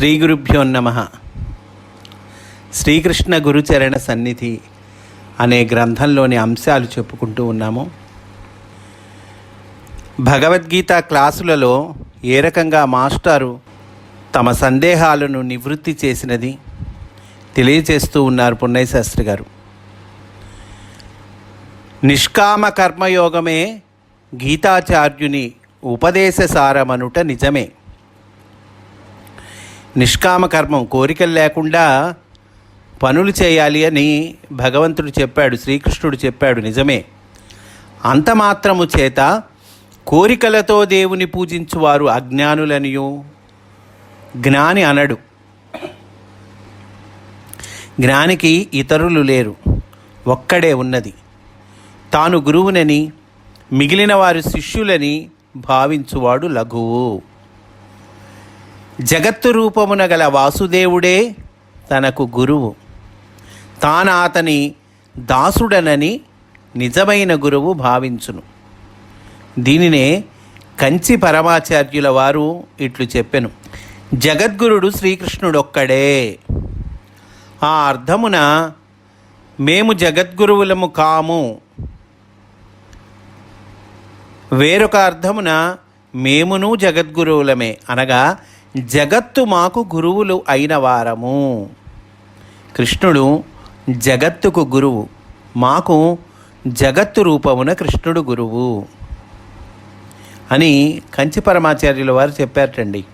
శ్రీ గురుభ్యో నమ. శ్రీకృష్ణ గురుచరణ సన్నిధి అనే గ్రంథంలోని అంశాలు చెప్పుకుంటూ ఉన్నాము. భగవద్గీత క్లాసులలో ఏ రకంగా మాస్టారు తమ సందేహాలను నివృత్తి చేసినది తెలియచేస్తూ ఉన్నారు పున్నయ్య శాస్త్రి గారు. నిష్కామ కర్మయోగమే గీతాచార్యుని ఉపదేశసారమనుట నిజమే. నిష్కామ కర్మం కోరికలు లేకుండా పనులు చేయాలి అని భగవంతుడు చెప్పాడు శ్రీకృష్ణుడు చెప్పాడు నిజమే. అంత మాత్రము చేత కోరికలతో దేవుని పూజించువారు అజ్ఞానులనియు జ్ఞాని అనడు. జ్ఞానికి ఇతరులు లేరు ఒక్కడే ఉన్నది. తాను గురువునని మిగిలిన వారు శిష్యులని భావించువాడు లఘువు. జగత్తు రూపమున గల వాసుదేవుడే తనకు గురువు. తాను అతని దాసుడనని నిజమైన గురువు భావించును. దీనినే కంచి పరమాచార్యుల వారు ఇట్లు చెప్పెను. జగద్గురుడు శ్రీకృష్ణుడొక్కడే. ఆ అర్థమున మేము జగద్గురువులము కాము. వేరొక అర్థమున మేమును జగద్గురువులమే అనగా జగత్తు మాకు గురువులు అయిన వారము. కృష్ణుడు జగత్తుకు గురువు. మాకు జగత్తు రూపమున కృష్ణుడు గురువు. అని కంచి పరమాచార్యుల వారు చెప్పారటండి.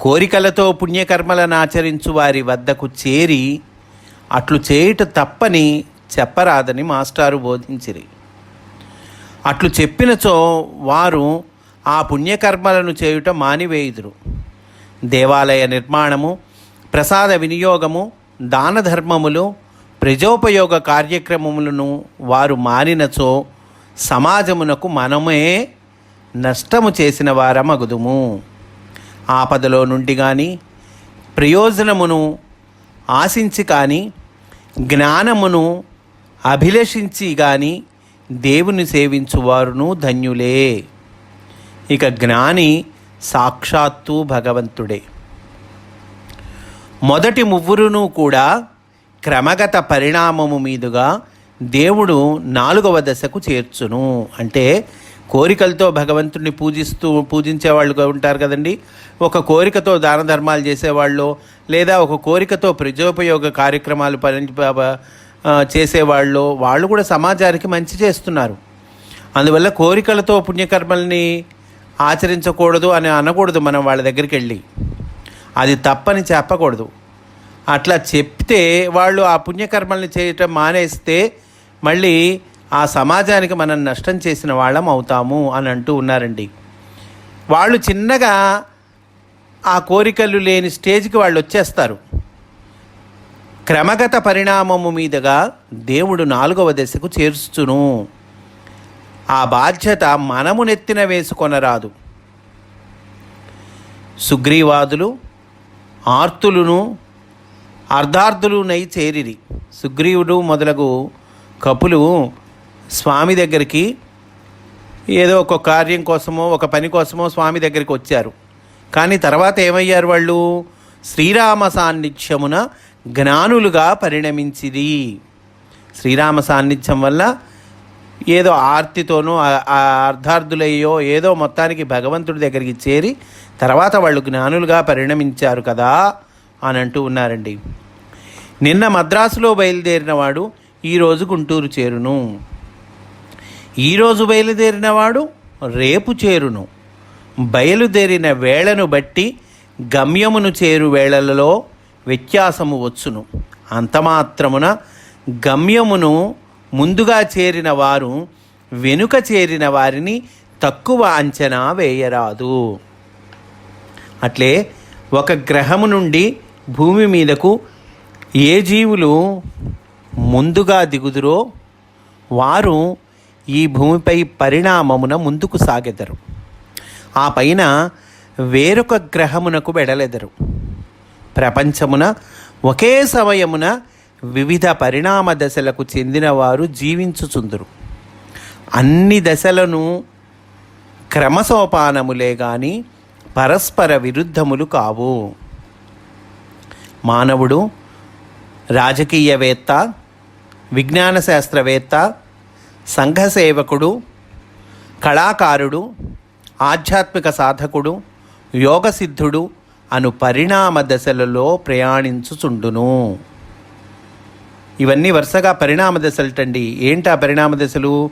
కోరికలతో పుణ్యకర్మలను ఆచరించు వారి వద్దకు చేరి అట్లు చేయుట తప్పని చెప్పరాదని మాస్టారు బోధించిరి. అట్లు చెప్పినచో వారు ఆ పుణ్యకర్మలను చేయుట మానివేయుదురు. దేవాలయ నిర్మాణము ప్రసాద వినియోగము దాన ధర్మములు ప్రజోపయోగ కార్యక్రమములను వారు మానినచో సమాజమునకు మనమే నష్టము చేసిన వారమగుదుము. ఆపదలో నుండి కానీ ప్రయోజనమును ఆశించి కానీ జ్ఞానమును అభిలషించి కానీ దేవుని సేవించువారును ధన్యులే. ఇక జ్ఞాని సాక్షాత్తు భగవంతుడే. మొదటి మువ్వురును కూడా క్రమగత పరిణామము మీదుగా దేవుడు నాలుగవ దశకు చేర్చును. అంటే కోరికలతో భగవంతుడిని పూజిస్తూ పూజించే వాళ్ళు ఉంటారు కదండి. ఒక కోరికతో దాన ధర్మాలు చేసేవాళ్ళు లేదా ఒక కోరికతో ప్రజోపయోగ కార్యక్రమాలు పని చేసేవాళ్ళు వాళ్ళు కూడా సమాజానికి మంచి చేస్తున్నారు. అందువల్ల కోరికలతో పుణ్యకర్మల్ని ఆచరించకూడదు అని అనకూడదు మనం వాళ్ళ దగ్గరికి వెళ్ళి. అది తప్పని చెప్పకూడదు. అట్లా చెప్తే వాళ్ళు ఆ పుణ్యకర్మల్ని చేయటం మానేస్తే మళ్ళీ ఆ సమాజానికి మనం నష్టం చేసిన వాళ్ళం అవుతాము అని అంటూ ఉన్నారండి. వాళ్ళు చిన్నగా ఆ కోరికలు లేని స్టేజ్కి వాళ్ళు వచ్చేస్తారు. క్రమగత పరిణామము మీదుగా దేవుడు నాలుగవ దశకు చేర్చును. ఆ బాధ్యత మనము నెత్తిన వేసుకొనరాదు. సుగ్రీవాదులు ఆర్తులును అర్ధార్థులునై చేరిరి. సుగ్రీవుడు మొదలగు కపులు స్వామి దగ్గరికి ఏదో ఒక కార్యం కోసమో ఒక పని కోసమో స్వామి దగ్గరికి వచ్చారు. కానీ తర్వాత ఏమయ్యారు వాళ్ళు? శ్రీరామ సాన్నిధ్యమున జ్ఞానులుగా పరిణమించిది శ్రీరామ సాన్నిధ్యం వల్ల ఏదో ఆర్తితోనూ అర్ధార్థులయ్యో ఏదో మొత్తానికి భగవంతుడి దగ్గరికి చేరి తర్వాత వాళ్ళు జ్ఞానులుగా పరిణమించారు కదా అని అంటూ ఉన్నారండి. నిన్న మద్రాసులో బయలుదేరిన వాడు ఈరోజు గుంటూరు చేరును. ఈరోజు బయలుదేరిన వాడు రేపు చేరును. బయలుదేరిన వేళను బట్టి గమ్యమును చేరు వేళలలో వ్యత్యాసము వచ్చును. అంతమాత్రమున గమ్యమును ముందుగా చేరిన వారు వెనుక చేరిన వారిని తక్కువ అంచనా వేయరాదు. అట్లే ఒక గ్రహము నుండి భూమి మీదకు ఏ జీవులు ముందుగా దిగుదురో వారు ఈ భూమిపై పరిణామమున ముందుకు సాగెదరు. ఆ పైన వేరొక గ్రహమునకు వెడలెదరు. ప్రపంచమున ఒకే సమయమున వివిధ పరిణామ దశలకు చెందినవారు జీవించుచుందురు. అన్ని దశలను క్రమసోపానములే గాని పరస్పర విరుద్ధములు కావు. మానవుడు రాజకీయవేత్త విజ్ఞాన శాస్త్రవేత్త సంఘసేవకుడు కళాకారుడు ఆధ్యాత్మిక సాధకుడు యోగసిద్ధుడు అను పరిణామ దశలలో ప్రయాణించుచుండును. ఇవన్నీ వరుసగా పరిణామ దశలటండి ఏంటి ఆ పరిణామ దశలు?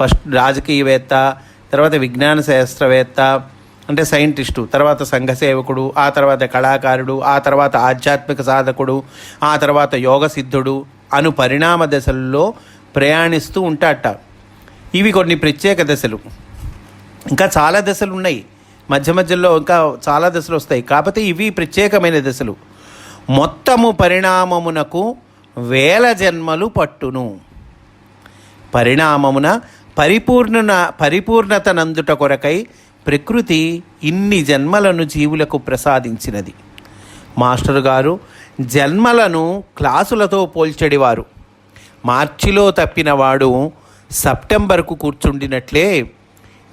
ఫస్ట్ రాజకీయవేత్త తర్వాత విజ్ఞాన శాస్త్రవేత్త అంటే సైంటిస్టు తర్వాత సంఘ సేవకుడు ఆ తర్వాత కళాకారుడు ఆ తర్వాత ఆధ్యాత్మిక సాధకుడు ఆ తర్వాత యోగ సిద్ధుడు అను పరిణామ దశల్లో ప్రయాణిస్తూ ఉంటాట ఇవి కొన్ని ప్రత్యేక దశలు. ఇంకా చాలా దశలు ఉన్నాయి. మధ్య మధ్యలో ఇంకా చాలా దశలు వస్తాయి. కాకపోతే ఇవి ప్రత్యేకమైన దశలు. మొత్తము పరిణామమునకు వేల జన్మలు పట్టును. పరిణామమున పరిపూర్ణ నందుట కొరకై ప్రకృతి ఇన్ని జన్మలను జీవులకు ప్రసాదించినది. మాస్టర్ గారు జన్మలను క్లాసులతో పోల్చడివారు. మార్చిలో తప్పినవాడు సెప్టెంబర్కు కూర్చుండినట్లే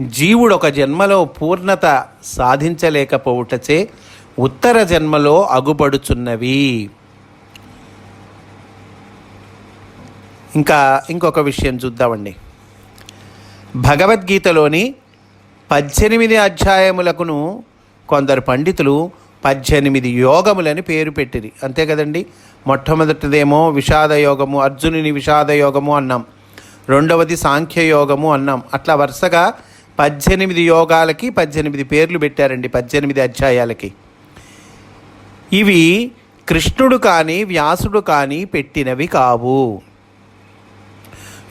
జీవుడు ఒక జన్మలో పూర్ణత సాధించలేకపోవుటచే ఉత్తర జన్మలో అగుపడుచున్నవి. ఇంకా ఇంకొక విషయం చూద్దామండి. భగవద్గీతలోని పద్దెనిమిది అధ్యాయములకును కొందరు పండితులు పద్దెనిమిది యోగములని పేరు పెట్టిరి. అంతే కదండి? మొట్టమొదటిదేమో విషాద యోగము అర్జునుని విషాద యోగము అన్నాం. రెండవది సాంఖ్య యోగము అన్నాం. అట్లా వరుసగా పద్దెనిమిది యోగాలకి పద్దెనిమిది పేర్లు పెట్టారండి పద్దెనిమిది అధ్యాయాలకి. ఇవి కృష్ణుడు కానీ వ్యాసుడు కానీ పెట్టినవి కావు.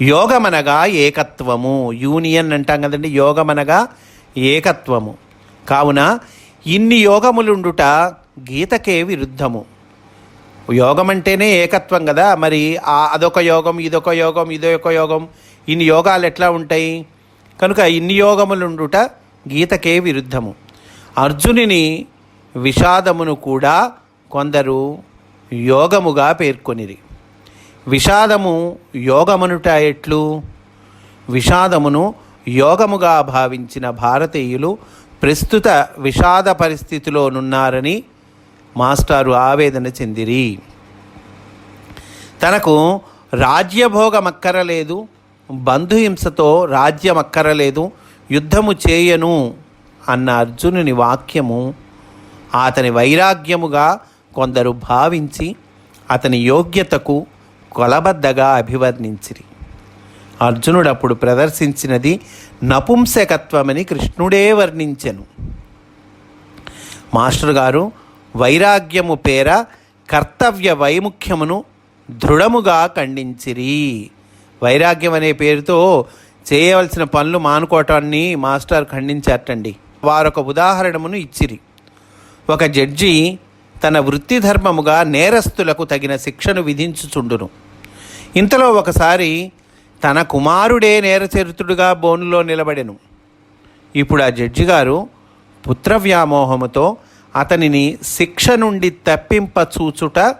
యోగమనగా ఏకత్వము. యూనియన్ అంటాం కదండి యోగమనగా ఏకత్వము. కావున ఇన్ని యోగములుండుట గీతకే విరుద్ధము. యోగం అంటేనే ఏకత్వం కదా మరి ఆ అదొక యోగం ఇదొక యోగం ఇదొక యోగం ఇన్ని యోగాలు ఎట్లా ఉంటాయి? కనుక ఇన్ని యోగములుండుట గీతకే విరుద్ధము. అర్జునిని విషాదమును కూడా కొందరు యోగముగా పేర్కొనిరి. విషాదము యోగమనుట ఎట్లు? విషాదమును యోగముగా భావించిన భారతీయులు ప్రస్తుత విషాద పరిస్థితిలోనున్నారని మాస్టారు ఆవేదన చెందిరి. తనకు రాజ్యభోగమక్కరలేదు బంధుహింసతో రాజ్యమక్కరలేదు యుద్ధము చేయను అన్న అర్జునుని వాక్యము అతని వైరాగ్యముగా కొందరు భావించి అతని యోగ్యతకు కొలబద్దగా అభివర్ణించిరి. అర్జునుడు అప్పుడు ప్రదర్శించినది నపుంసకత్వమని కృష్ణుడే వర్ణించెను. మాస్టర్ గారు వైరాగ్యము పేర కర్తవ్య వైముఖ్యమును దృఢముగా ఖండించిరి. వైరాగ్యం అనే పేరుతో చేయవలసిన పనులు మానుకోవటాన్ని మాస్టర్ ఖండించారటండి. వారొక ఉదాహరణమును ఇచ్చిరి. ఒక జడ్జి తన వృత్తి ధర్మముగా నేరస్తులకు తగిన శిక్షను విధించుచుండును. ఇంతలో ఒకసారి తన కుమారుడే నేరచరితుడుగా బోనులో నిలబడెను. ఇప్పుడు ఆ జడ్జి గారు పుత్ర వ్యామోహముతో అతనిని శిక్ష నుండి తప్పింప చూచుట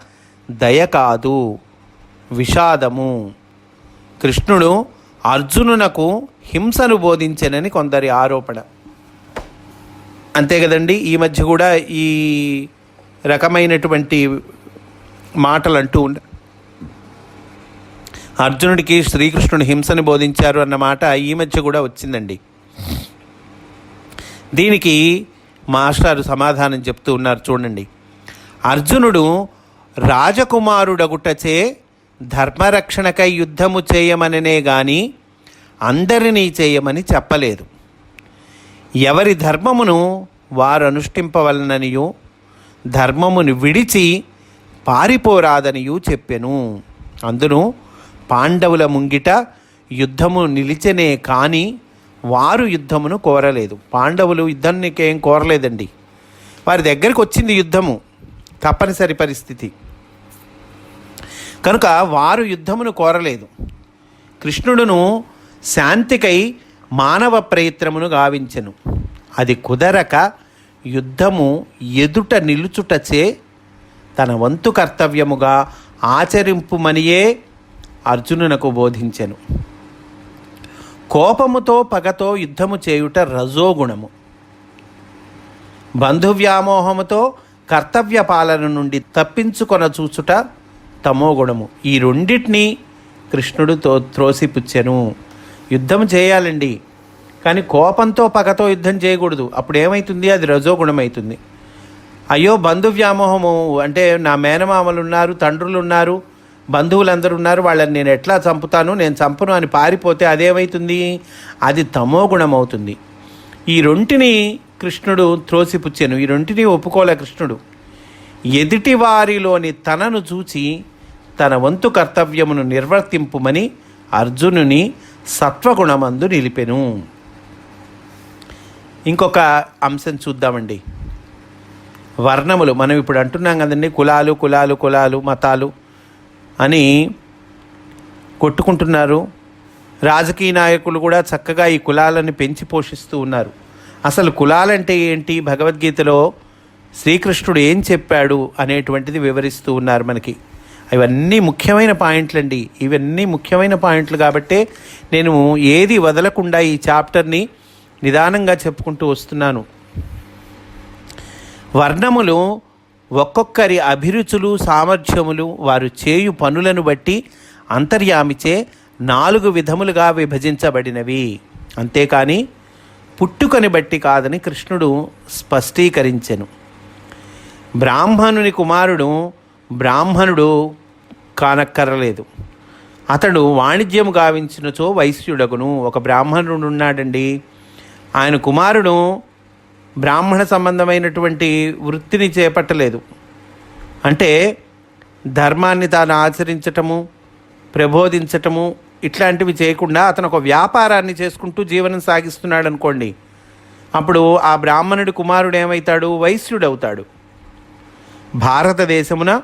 దయ కాదు విషాదము. కృష్ణుడు అర్జునునకు హింసను బోధించెనని కొందరి ఆరోపణ. అంతే కదండి ఈ మధ్య కూడా ఈ రకమైనటువంటి మాటలు అంటూ ఉండ అర్జునుడికి శ్రీకృష్ణుడు హింసని బోధించారు అన్న మాట ఈ మధ్య కూడా వచ్చిందండి. దీనికి మాస్టారు సమాధానం చెప్తూ ఉన్నారు చూడండి. అర్జునుడు రాజకుమారుడగుటచే ధర్మరక్షణకై యుద్ధము చేయమననే గాని అందరినీ చేయమని చెప్పలేదు. ఎవరి ధర్మమును వారు అనుష్ఠింపవలననియు ధర్మమును విడిచి పారిపోరాదనియూ చెప్పెను. అందును పాండవుల ముంగిట యుద్ధము నిలిచనే కానీ వారు యుద్ధమును కోరలేదు. పాండవులు యుద్ధానికి ఏం కోరలేదండి. వారి దగ్గరికి వచ్చింది యుద్ధము. తప్పనిసరి పరిస్థితి. కనుక వారు యుద్ధమును కోరలేదు. కృష్ణుడును శాంతికై మానవ ప్రయత్నమును గావించెను. అది కుదరక యుద్ధము ఎదుట నిలుచుటచే తన వంతు కర్తవ్యముగా ఆచరింపుమనియే అర్జునునకు బోధించెను. కోపముతో పగతో యుద్ధము చేయుట రజోగుణము. బంధువ్యామోహముతో కర్తవ్య పాలన నుండి తప్పించుకొన చూచుట తమో గుణము ఈ రెండిటిని కృష్ణుడు తో త్రోసిపుచ్చెను. యుద్ధం చేయాలండి కానీ కోపంతో పగతో యుద్ధం చేయకూడదు. అప్పుడు ఏమవుతుంది అది రజోగుణం అవుతుంది అయ్యో బంధు వ్యామోహము అంటే నా మేనమామలు ఉన్నారు తండ్రులు ఉన్నారు బంధువులందరూ ఉన్నారు వాళ్ళని నేను ఎట్లా చంపుతాను నేను చంపను అని పారిపోతే అదేమవుతుంది అది తమో గుణం అవుతుంది ఈ రొంటిని కృష్ణుడు త్రోసిపుచ్చాను ఈ రొంటిని ఒప్పుకోలే కృష్ణుడు. ఎదుటి వారిలోని తనను చూచి తన వంతు కర్తవ్యమును నిర్వర్తింపుమని అర్జునుని సత్వగుణమందు నిలిపెను. ఇంకొక అంశం చూద్దామండి. వర్ణములు మనం ఇప్పుడు అంటున్నాం కదండి కులాలు కులాలు కులాలు మతాలు. అని కొట్టుకుంటున్నారు. రాజకీయ నాయకులు కూడా చక్కగా ఈ కులాలను పెంచి పోషిస్తూ ఉన్నారు. అసలు కులాలంటే ఏంటి? భగవద్గీతలో శ్రీకృష్ణుడు ఏం చెప్పాడు అనేటువంటిది వివరిస్తూ ఉన్నారు మనకి. ఇవన్నీ ముఖ్యమైన పాయింట్లు అండి ఇవన్నీ ముఖ్యమైన పాయింట్లు కాబట్టే నేను ఏది వదలకుండా ఈ చాప్టర్ని నిదానంగా చెప్పుకుంటూ వస్తున్నాను. వర్ణములు ఒక్కొక్కరి అభిరుచులు సామర్థ్యములు వారు చేయు పనులను బట్టి అంతర్యామిచే నాలుగు విధములుగా విభజించబడినవి. అంతేకాని పుట్టుకని బట్టి కాదని కృష్ణుడు స్పష్టీకరించెను. బ్రాహ్మణుని కుమారుడు బ్రాహ్మణుడు కానక్కరలేదు. అతడు వాణిజ్యం గావించినచో వైశ్యుడగును. ఒక బ్రాహ్మణుడు ఉన్నాడండి ఆయన కుమారుడు బ్రాహ్మణ సంబంధమైనటువంటి వృత్తిని చేపట్టలేదు. అంటే ధర్మాన్ని తాను ఆచరించటము ప్రబోధించటము ఇట్లాంటివి చేయకుండా అతను ఒక వ్యాపారాన్ని చేసుకుంటూ జీవనం సాగిస్తున్నాడు అనుకోండి అప్పుడు ఆ బ్రాహ్మణుడి కుమారుడు ఏమవుతాడు వైశ్యుడవుతాడు. భారతదేశమున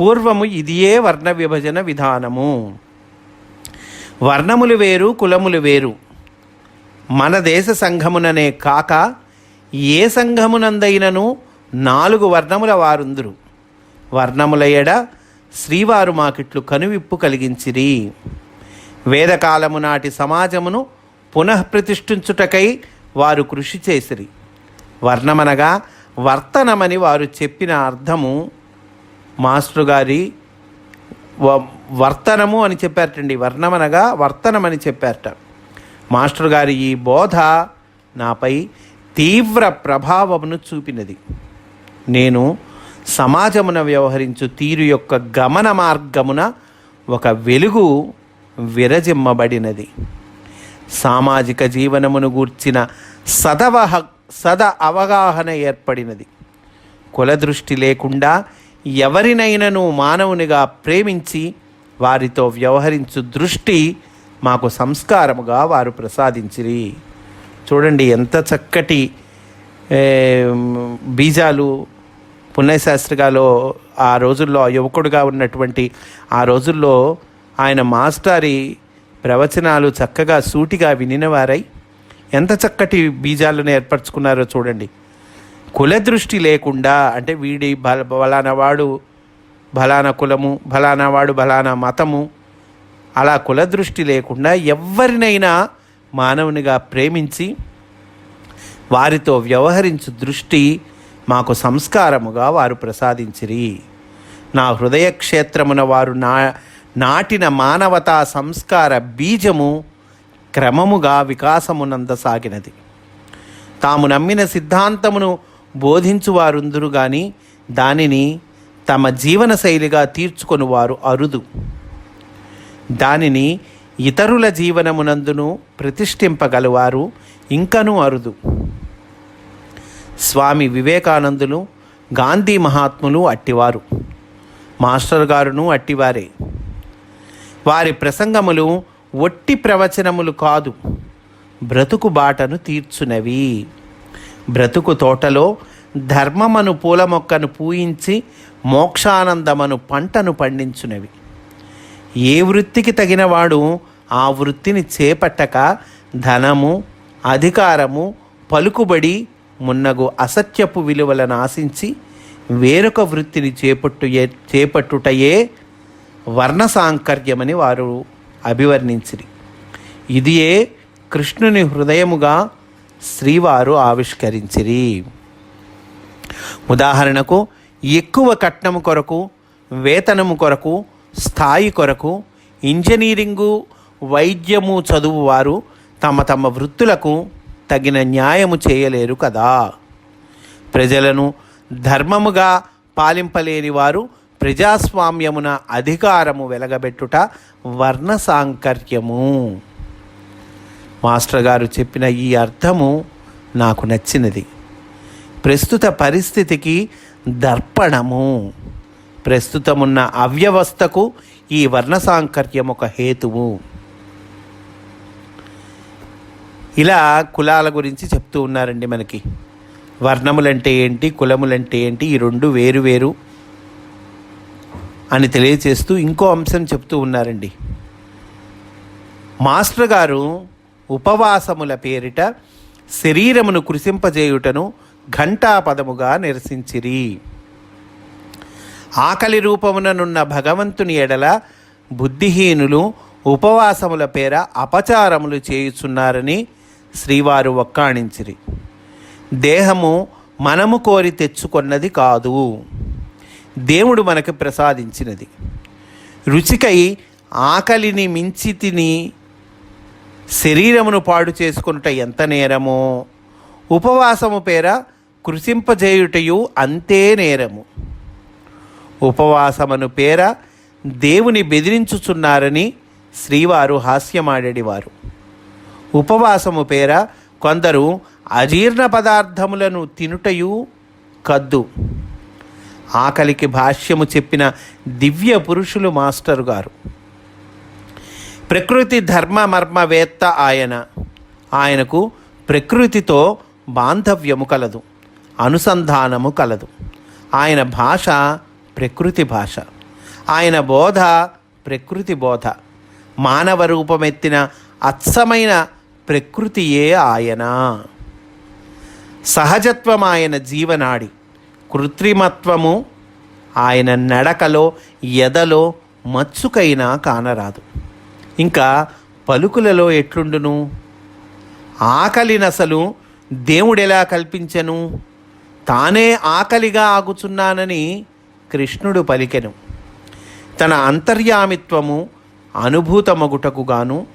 పూర్వము ఇదియే వర్ణ విభజన విధానము. వర్ణములు వేరు కులములు వేరు. మన దేశ సంఘముననే కాక ఏ సంఘమునందైనను నాలుగు వర్ణముల వారుందురు. వర్ణముల ఎడ శ్రీవారు మాకిట్లు కనువిప్పు కలిగించిరి. వేదకాలము నాటి సమాజమును పునఃప్రతిష్ఠించుటకై వారు కృషి చేసిరి. వర్ణమనగా వర్తనమని వారు చెప్పిన అర్థము మాస్టర్ గారి వర్తనము అని చెప్పారటండి. వర్ణమనగా వర్తనమని చెప్పారట. మాస్టర్ గారి ఈ బోధ నాపై తీవ్ర ప్రభావమును చూపినది. నేను సమాజమున వ్యవహరించు తీరు యొక్క గమన మార్గమున ఒక వెలుగు విరజిమ్మబడినది. సామాజిక జీవనమును గూర్చిన సదవహ సద అవగాహన ఏర్పడినది. కులదృష్టి లేకుండా ఎవరినైనను మానవునిగా ప్రేమించి వారితో వ్యవహరించు దృష్టి మాకు సంస్కారముగా వారు ప్రసాదించిరి. చూడండి ఎంత చక్కటి బీజాలు పుణ్యశాస్త్రిగాలో ఆ రోజుల్లో యువకుడుగా ఉన్నటువంటి ఆ రోజుల్లో ఆయన మాస్టారి ప్రవచనాలు చక్కగా సూటిగా వినినవారై ఎంత చక్కటి బీజాలను ఏర్పరచుకున్నారో చూడండి. కులదృష్టి లేకుండా అంటే వీడి బల బలానా వాడు బలానా కులము బలానా వాడు బలానా మతము అలా కులదృష్టి లేకుండా ఎవరినైనా మానవునిగా ప్రేమించి వారితో వ్యవహరించు దృష్టి మాకు సంస్కారముగా వారు ప్రసాదించిరి. నా హృదయ క్షేత్రమున వారు నా నాటిన మానవతా సంస్కార బీజము క్రమముగా వికాసమునందసాగినది తాము నమ్మిన సిద్ధాంతమును బోధించువారుందురు గాని దానిని తమ జీవన శైలిగా తీర్చుకొని వారు అరుదు. దానిని ఇతరుల జీవనమునందును ప్రతిష్ఠింపగలవారు ఇంకనూ అరుదు. స్వామి వివేకానందులు గాంధీ మహాత్ములు అట్టివారు. మాస్టర్ గారును అట్టివారే. వారి ప్రసంగములు ఒట్టి ప్రవచనములు కాదు. బ్రతుకు బాటను తీర్చునవి. బ్రతుకు తోటలో ధర్మమను పూల మొక్కను పూయించి మోక్షానందమను పంటను పండించునవి. ఏ వృత్తికి తగినవాడు ఆ వృత్తిని చేపట్టక ధనము అధికారము పలుకుబడి మున్నగు అసత్యపు విలువలను ఆశించి వేరొక వృత్తిని చేపట్టు చేపట్టుటయే వర్ణ సాంకర్యమని వారు అభివర్ణించిరి. ఇదియే కృష్ణుని హృదయముగా శ్రీవారు ఆవిష్కరించిరి. ఉదాహరణకు ఎక్కువ కట్నము కొరకు వేతనము కొరకు స్థాయి కొరకు ఇంజనీరింగు వైద్యము చదువు వారు తమ తమ వృత్తులకు తగిన న్యాయము చేయలేరు కదా. ప్రజలను ధర్మముగా పాలింపలేని వారు ప్రజాస్వామ్యమున అధికారము వెలగబెట్టుట వర్ణ సాంకర్యము. మాస్టర్ గారు చెప్పిన ఈ అర్థము నాకు నచ్చినది. ప్రస్తుత పరిస్థితికి దర్పణము. ప్రస్తుతమున్న అవ్యవస్థకు ఈ వర్ణ సాంకర్యం ఒక హేతువు. ఇలా కులాల గురించి చెప్తూ ఉన్నారండి మనకి. వర్ణములంటే ఏంటి కులములంటే ఏంటి ఈ రెండు వేరు వేరు అని తెలియచేస్తూ ఇంకో అంశం చెప్తూ ఉన్నారండి. మాస్టర్ గారు ఉపవాసముల పేరిట శరీరమును కృషింపజేయుటను ఘంటాపదముగా నిరసించిరి. ఆకలి రూపముననున్న భగవంతుని ఎడల బుద్ధిహీనులు ఉపవాసముల పేర అపచారములు చేయుచున్నారని శ్రీవారు ఒక్కాణించిరి దేహము మనము కోరి తెచ్చుకొన్నది కాదు. దేవుడు మనకు ప్రసాదించినది. రుచికై ఆకలిని మించి తిని శరీరమును పాడు చేసుకొనుట ఎంత నేరమో. ఉపవాసము పేర కృషింపజేయుటయు అంతే నేరము. ఉపవాసమును పేర దేవుని బెదిరించుచున్నారని శ్రీవారు హాస్యమాడేవారు ఉపవాసము పేర కొందరు అజీర్ణ పదార్థములను తినుటయు కద్దు. ఆకలికి భాష్యము చెప్పిన దివ్య పురుషులు మాస్టరు గారు. ప్రకృతి ధర్మ మర్మవేత్త ఆయన. ఆయనకు ప్రకృతితో బాంధవ్యము కలదు అనుసంధానము కలదు. ఆయన భాష ప్రకృతి భాష. ఆయన బోధ ప్రకృతి బోధ. మానవ రూపమెత్తిన అచ్చమైన ప్రకృతియే ఆయన. సహజత్వం ఆయన జీవనాడి. కృత్రిమత్వము ఆయన నడకలో ఎదలో మచ్చుకైనా కానరాదు. ఇంకా పలుకులలో ఎట్లుండును? ఆకలినసలు దేవుడెలా కల్పించెను? తానే ఆకలిగా ఆగుచున్నానని కృష్ణుడు పలికెను. తన అంతర్యామిత్వము అనుభూతమగుటకు గాను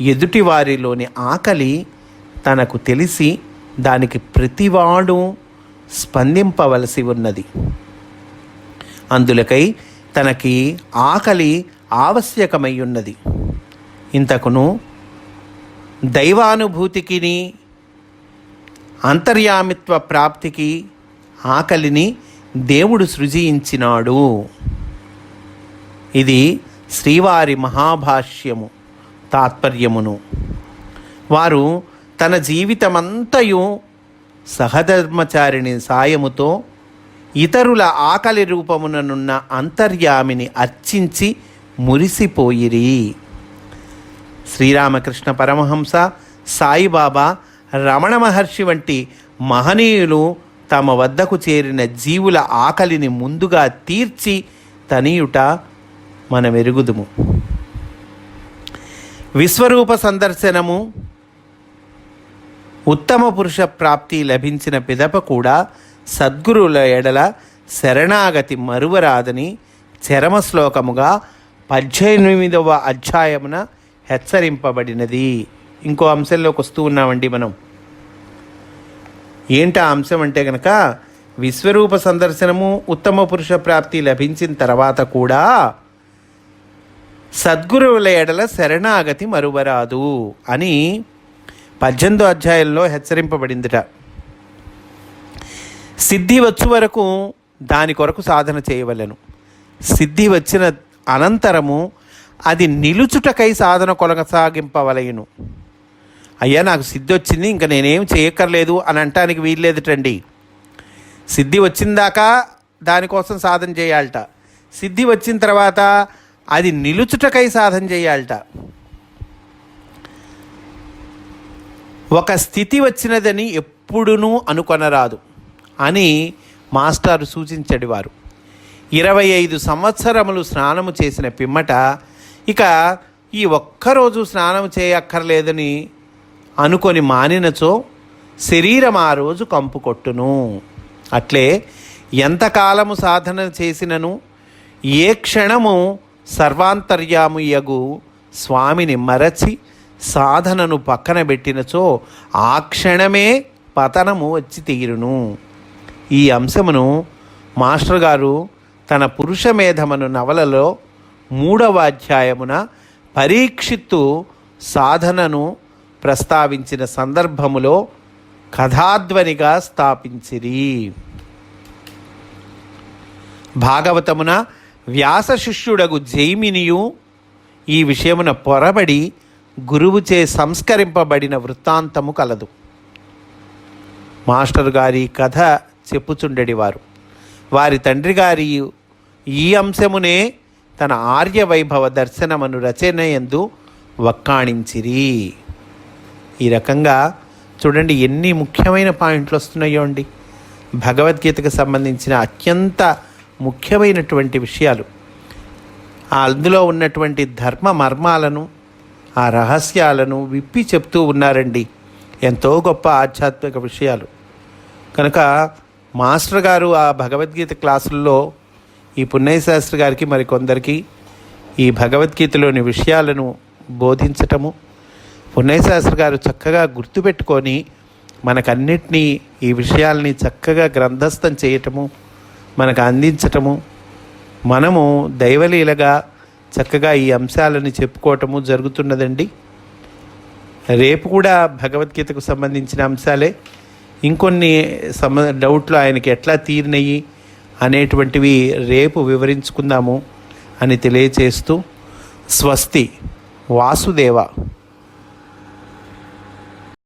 ఎదుటివారిలోని ఆకలి తనకు తెలిసి దానికి ప్రతివాడు స్పందింపవలసి ఉన్నది. అందులకై తనకి ఆకలి ఆవశ్యకమై ఉన్నది ఇంతకును దైవానుభూతికిని అంతర్యామిత్వ ప్రాప్తికి ఆకలిని దేవుడు సృజించినాడు. ఇది శ్రీవారి మహాభాష్యము తాత్పర్యమును. వారు తన జీవితమంతయు సహధర్మచారిణి సాయముతో ఇతరుల ఆకలి రూపముననున్న అంతర్యామిని అర్చించి మురిసిపోయిరి. శ్రీరామకృష్ణ పరమహంస సాయిబాబా రమణ మహర్షి వంటి మహనీయులు తమ వద్దకు చేరిన జీవుల ఆకలిని ముందుగా తీర్చి తనియుట మనమెరుగుదుము. విశ్వరూప సందర్శనము ఉత్తమ పురుష ప్రాప్తి లభించిన పిదప కూడా సద్గురుల ఎడల శరణాగతి మరువరాదని చరమ శ్లోకముగా పద్దెనిమిదవ అధ్యాయమున హెచ్చరింపబడినది. ఇంకో అంశంలోకి వస్తూ ఉన్నామండి మనం. ఏంటి ఆ అంశం అంటే కనుక విశ్వరూప సందర్శనము ఉత్తమ పురుష ప్రాప్తి లభించిన తర్వాత కూడా సద్గురువుల ఎడల శరణాగతి మరువరాదు అని పద్దెనిమిదో అధ్యాయంలో హెచ్చరింపబడిందిట. సిద్ధి వచ్చు వరకు దాని కొరకు సాధన చేయవలెను. సిద్ధి వచ్చిన అనంతరము అది నిలుచుటకై సాధన కొనసాగింపవలయను అయ్యా నాకు సిద్ధి వచ్చింది ఇంకా నేనేం చేయక్కర్లేదు అని అంటానికి వీల్లేదుటండి. సిద్ధి వచ్చిందాకా దానికోసం సాధన చేయాలట. సిద్ధి వచ్చిన తర్వాత అది నిలుచుటకై సాధన చేయాలట. ఒక స్థితి వచ్చినదని ఎప్పుడునూ అనుకొనరాదు అని మాస్టారు సూచించడివారు ఇరవై ఐదు సంవత్సరములు స్నానము చేసిన పిమ్మట ఇక ఈ ఒక్కరోజు స్నానం చేయక్కర్లేదని అనుకొని మానినచో శరీరం ఆ రోజు కంపు కొట్టును. అట్లే ఎంతకాలము సాధన చేసినను ఏ క్షణము సర్వాంతర్యాము యగు స్వామిని మరచి సాధనను పక్కన పెట్టినచో ఆ క్షణమే పతనము వచ్చి తీరును. ఈ అంశమును మాస్టర్ గారు తన పురుషమేధమను నవలలో మూడవ అధ్యాయమున పరీక్షిత్తు సాధనను ప్రస్తావించిన సందర్భములో కథాధ్వనిగా స్థాపించిరి. భాగవతమున వ్యాస శిష్యుడగు జైమినియు ఈ విషయమున పొరబడి గురువుచే సంస్కరింపబడిన వృత్తాంతము కలదు. మాస్టర్ గారి కథ చెప్పుచుండెడివారు. వారి తండ్రి గారి ఈ అంశమునే తన ఆర్య వైభవ దర్శనమును రచనయందు వక్కాణించిరి. ఈ రకంగా చూడండి ఎన్ని ముఖ్యమైన పాయింట్లు వస్తున్నాయో అండి. భగవద్గీతకు సంబంధించిన అత్యంత ముఖ్యమైనటువంటి విషయాలు. అందులో ఉన్నటువంటి ధర్మ మర్మాలను ఆ రహస్యాలను విప్పి చెప్తూ ఉన్నారండి. ఎంతో గొప్ప ఆధ్యాత్మిక విషయాలు. కనుక మాస్టర్ గారు ఆ భగవద్గీత క్లాసుల్లో ఈ పున్నయ్య శాస్త్రి గారికి మరికొందరికి ఈ భగవద్గీతలోని విషయాలను బోధించటము పున్నయ్య గారు చక్కగా గుర్తుపెట్టుకొని మనకన్నిటినీ ఈ విషయాల్ని చక్కగా గ్రంథస్థం చేయటము మనకు అందించటము మనము దైవలీలగా చక్కగా ఈ అంశాలను చెప్పుకోవటము జరుగుతున్నదండి. రేపు కూడా భగవద్గీతకు సంబంధించిన అంశాలే. ఇంకొన్ని సమ డౌట్లు ఆయనకి ఎట్లా తీరినయి అనేటువంటివి రేపు వివరించుకుందాము అని తెలియచేస్తూ స్వస్తి వాసుదేవ.